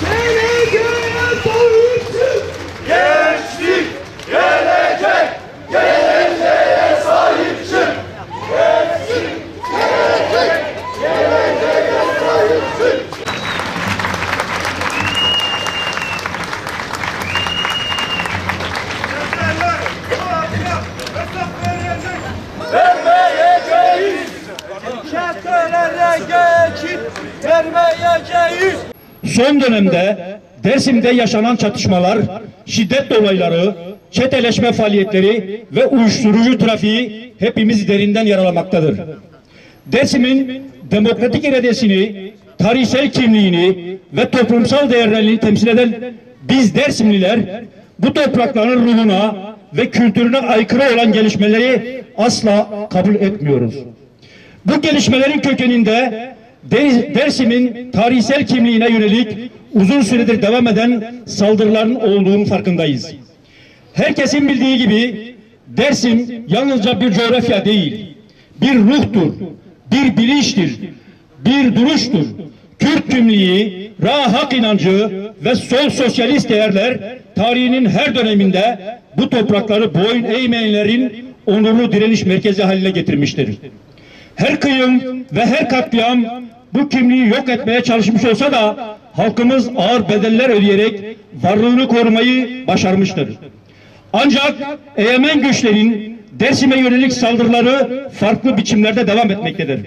Gençlik Son dönemde Dersim'de yaşanan çatışmalar, şiddet olayları, çeteleşme faaliyetleri ve uyuşturucu trafiği hepimizi derinden yaralamaktadır. Dersim'in demokratik iradesini, tarihsel kimliğini ve toplumsal değerlerini temsil eden biz Dersimliler bu toprakların ruhuna ve kültürüne aykırı olan gelişmeleri asla kabul etmiyoruz. Bu gelişmelerin kökeninde Dersim'in tarihsel kimliğine yönelik uzun süredir devam eden saldırıların olduğunu farkındayız. Herkesin bildiği gibi Dersim yalnızca bir coğrafya değil, bir ruhtur, bir bilinçtir, bir duruştur. Kürt kimliği, rahat inancı ve sol sosyalist değerler tarihinin her döneminde bu toprakları boyun eğmeyenlerin onurlu direniş merkezi haline getirmiştir. Her kıyım ve her katliam bu kimliği yok etmeye çalışmış olsa da halkımız ağır bedeller ödeyerek varlığını korumayı başarmıştır. Ancak egemen güçlerin Dersim'e yönelik saldırıları farklı biçimlerde devam etmektedir.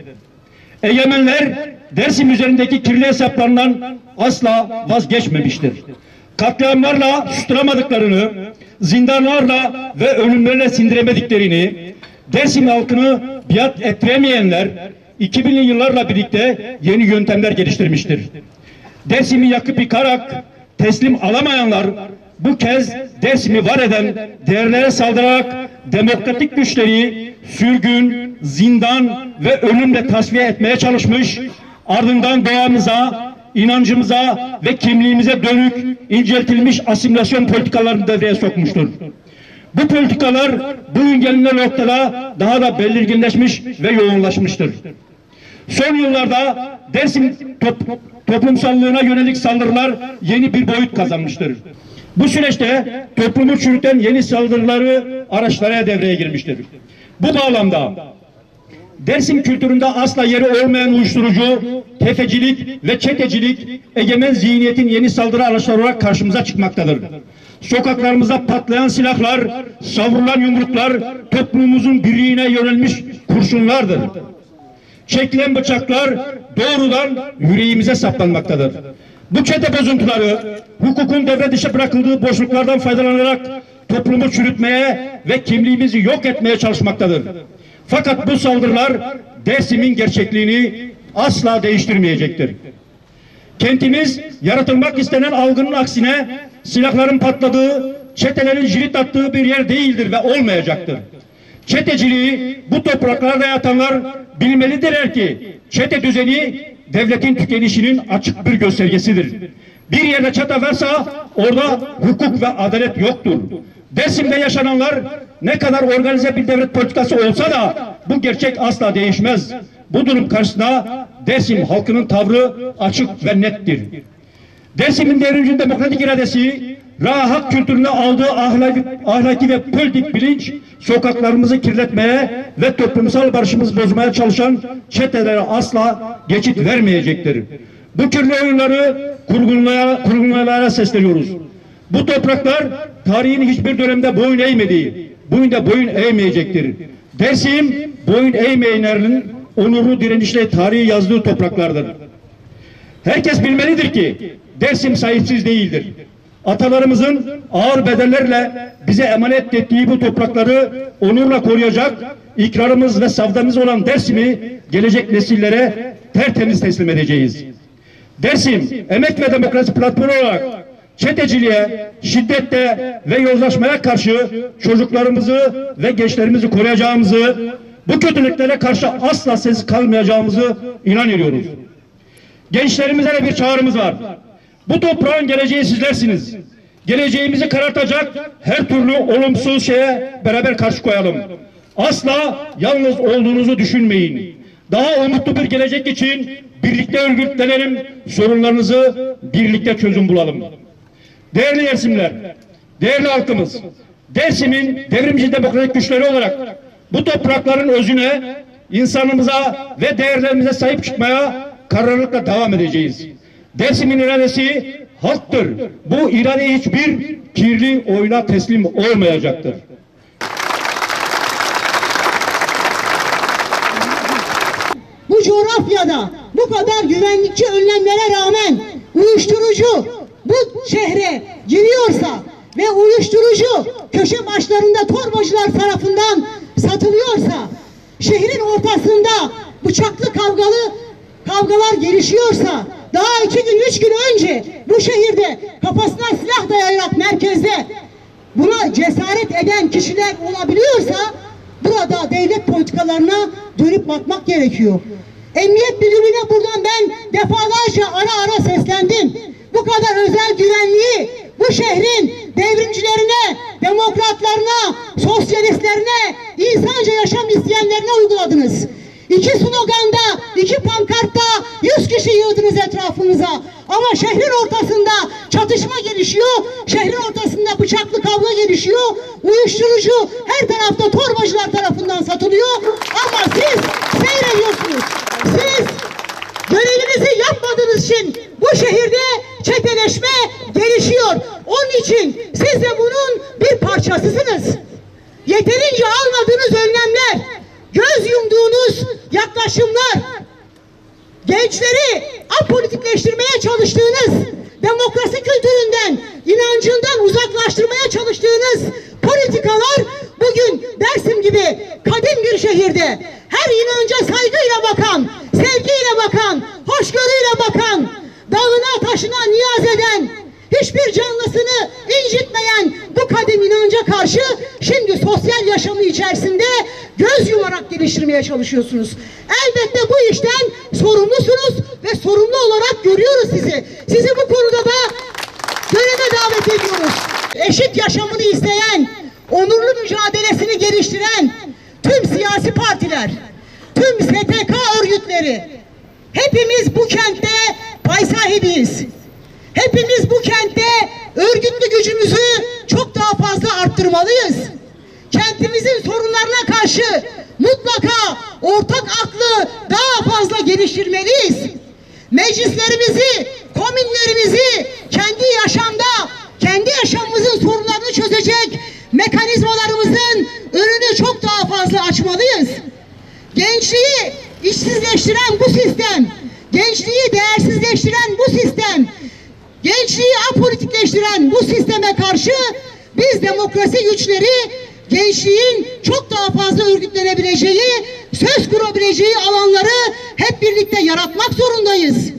Egemenler Dersim üzerindeki kirli hesaplarından asla vazgeçmemiştir. Katliamlarla susturamadıklarını, zindanlarla ve ölümlerle sindiremediklerini, Dersim halkını biat ettiremeyenler 2000'li yıllarla birlikte yeni yöntemler geliştirmiştir. Dersim'i yakıp yıkarak teslim alamayanlar bu kez Dersim'i var eden değerlere saldırarak demokratik güçleri sürgün, zindan ve ölümle tasfiye etmeye çalışmış, ardından doğamıza, inancımıza ve kimliğimize dönük inceltilmiş asimilasyon politikalarını devreye sokmuştur. Bu politikalar bugün gelinen noktada daha da belirginleşmiş ve yoğunlaşmıştır. Son yıllarda Dersim top- toplumsallığına yönelik saldırılar yeni bir boyut kazanmıştır. Bu süreçte toplumu çürüten yeni saldırıları araçlara devreye girmiştir. Bu bağlamda Dersim kültüründe asla yeri olmayan uyuşturucu, tefecilik ve çetecilik egemen zihniyetin yeni saldırı araçları olarak karşımıza çıkmaktadır. Sokaklarımıza patlayan silahlar, savrulan yumruklar toplumumuzun birliğine yönelmiş kurşunlardır. Çekilen bıçaklar doğrudan yüreğimize saplanmaktadır. Bu çete bozuntuları hukukun devre dışı bırakıldığı boşluklardan faydalanarak toplumu çürütmeye ve kimliğimizi yok etmeye çalışmaktadır. Fakat bu saldırılar Dersim'in gerçekliğini asla değiştirmeyecektir. Kentimiz yaratılmak istenen algının aksine silahların patladığı, çetelerin jirit attığı bir yer değildir ve olmayacaktır. Çeteciliği bu topraklarda yatanlar bilmelidirler ki çete düzeni devletin tükenişinin açık bir göstergesidir. Bir yerde çete varsa orada hukuk ve adalet yoktur. Dersim'de yaşananlar ne kadar organize bir devlet politikası olsa da bu gerçek asla değişmez. Bu durum karşısında Dersim halkının tavrı açık ve nettir. Dersim'in devrimci demokratik iradesi, rahat kültürüne aldığı ahlaki, ahlaki ve politik bilinç, sokaklarımızı kirletmeye ve toplumsal barışımızı bozmaya çalışan çetelere asla geçit vermeyecektir. Bu kirli oyunları kurgulaya, kurgulayalara sesleniyoruz. Bu topraklar tarihin hiçbir dönemde boyun eğmedi. Bugün de boyun eğmeyecektir. Dersim boyun eğmeyenlerin onurlu direnişle tarihi yazdığı topraklardır. Herkes bilmelidir ki Dersim sahipsiz değildir. Atalarımızın ağır bedellerle bize emanet ettiği bu toprakları onurla koruyacak, ikrarımız ve savdamız olan Dersim'i gelecek nesillere tertemiz teslim edeceğiz. Dersim, emek ve demokrasi platformu olarak çeteciliğe, şiddette ve yozlaşmaya karşı çocuklarımızı ve gençlerimizi koruyacağımızı, bu kötülüklere karşı asla sessiz kalmayacağımızı inan ediyoruz. Gençlerimize de bir çağrımız var. Bu toprağın geleceği sizlersiniz. Geleceğimizi karartacak her türlü olumsuz şeye beraber karşı koyalım. Asla yalnız olduğunuzu düşünmeyin. Daha umutlu bir gelecek için birlikte örgütlenelim, sorunlarınızı birlikte çözüm bulalım. Değerli Dersimler, değerli halkımız, Dersim'in devrimci demokratik güçleri olarak bu toprakların özüne, insanımıza ve değerlerimize sahip çıkmaya kararlılıkla devam edeceğiz. Dersim'in iradesi halktır. Bu irade hiçbir kirli oyuna teslim olmayacaktır. Bu coğrafyada bu kadar güvenlikçi önlemlere rağmen uyuşturucu bu şehre giriyorsa ve uyuşturucu köşe başlarında torbacılar tarafından satılıyorsa şehrin ortasında bıçaklı kavgalı kavgalar gelişiyorsa daha iki gün üç gün önce bu şehirde kafasına silah dayayarak merkezde buna cesaret eden kişiler olabiliyorsa burada devlet politikalarına dönüp bakmak gerekiyor. Emniyet müdürlüğüne buradan ben defalarca ara ara seslendim. Bu kadar özel güvenliği bu şehrin devrimcilerine, demokratlarına, sosyalistlerine, insanca yaşam isteyenlerine uyguladınız. İki sloganda, iki pankartta yüz kişi yığdınız etrafınıza. Ama şehrin ortasında çatışma gelişiyor, şehrin ortasında bıçaklı kavga gelişiyor, uyuşturucu her tarafta torbacılar tarafından satılıyor. Ama siz seyrediyorsunuz. Siz görevinizi yapmadığınız için bu şehirde çeteleşme gelişiyor. Onun için siz de bunun bir parçasısınız. Yeterince almadığınız önlemler, göz yumduğunuz yaklaşımlar, gençleri apolitikleştirmeye çalıştığınız, demokrasi kültüründen, inancından uzaklaştırmaya çalıştığınız politikalar bugün Dersim gibi kadim bir şehirde her inanca saygıyla bakan, sevgiyle bakan, hoşgörüyle bakan, dağına taşına niyaz eden, hiçbir canlısını incitmeyen bu kadim inanca karşı şimdi sosyal yaşamı içerisinde göz yumarak geliştirmeye çalışıyorsunuz. Elbette bu işten sorumlusunuz ve sorumlu olarak görüyoruz sizi. Sizi bu konuda da göreve davet ediyoruz. Eşit yaşamını isteyen, onurlu mücadelesini geliştiren tüm siyasi partiler, tüm STK örgütleri, hepimiz bu kentte pay sahibiyiz. Hepimiz bu kentte örgütlü gücümüzü çok daha fazla arttırmalıyız. Kentimizin sorunlarına karşı mutlaka ortak aklı daha fazla geliştirmeliyiz. Meclislerimizi, komünlerimizi kendi yaşamda, kendi yaşamımızın sorunlarını çözecek mekanizmalarımızın önünü çok daha fazla açmalıyız. Gençliği işsizleştiren bu sistem, gençliği değersizleştiren bu sistem, gençliği apolitikleştiren bu sisteme karşı biz demokrasi güçleri gençliğin çok daha fazla örgütlenebileceği, söz kurabileceği alanları hep birlikte yaratmak zorundayız.